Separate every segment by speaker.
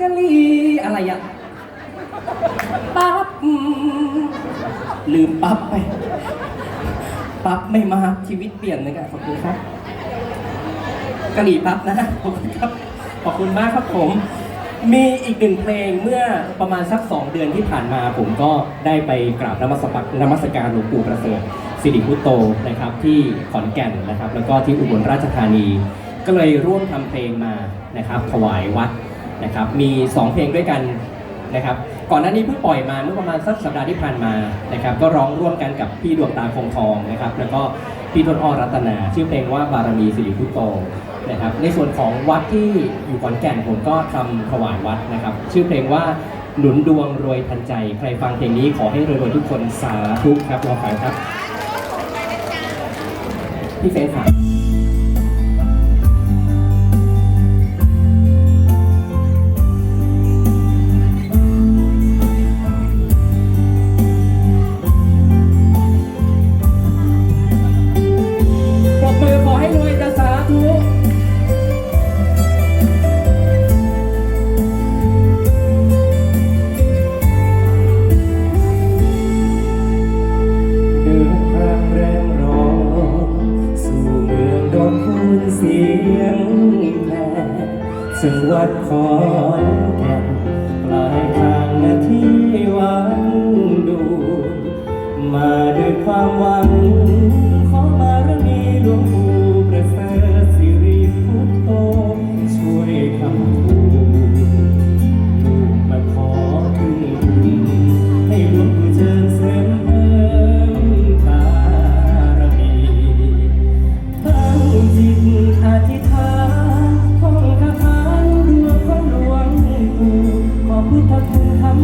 Speaker 1: กะลีอะไรอะปั๊บลืมปั๊บไป ปั๊บไม่มาชีวิตเปลี่ยนเลยค่ะขอบคุณครับกะหรี่ปั๊บนะขอบคุณครับขอบคุณมากครับผม มีอีกหนึ่งเพลงเมื่อประมาณสักสองเดือนที่ผ่านมา ผมก็ได้ไปกราบนมัสปักนมัสการหลวงปู่ประเสริฐสิริพุตโตนะครับ ที่ขอนแก่นนะครับ แล้วก็ที่อุบลราชธานี ก็เลยร่วมทำเพลงมานะครับถวายวัดนะครับ มี 2 เพลงด้วยกันนะครับ ก่อนหน้านี้เพิ่งปล่อยมาเมื่อประมาณสักสัปดาห์ที่ผ่านมานะครับ ก็ร้องร่วมกันกับพี่ดวงตาคงทองนะครับ แล้วก็พี่ต้นอ้อรัตนา ชื่อเพลงว่าบารมีสิริพุตโตนะครับ ในส่วนของวัดที่อยู่ขอนแก่นผมก็ทำถวายวัดนะครับ ชื่อเพลงว่าหนุนดวงรวยทันใจ ใครฟังเพลงนี้ขอให้รวยๆทุกคนสาธุครับลองฟังครับพี่เฟนครับ ซึ่งวัดขอนแก่น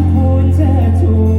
Speaker 1: ำพูนเชิดชู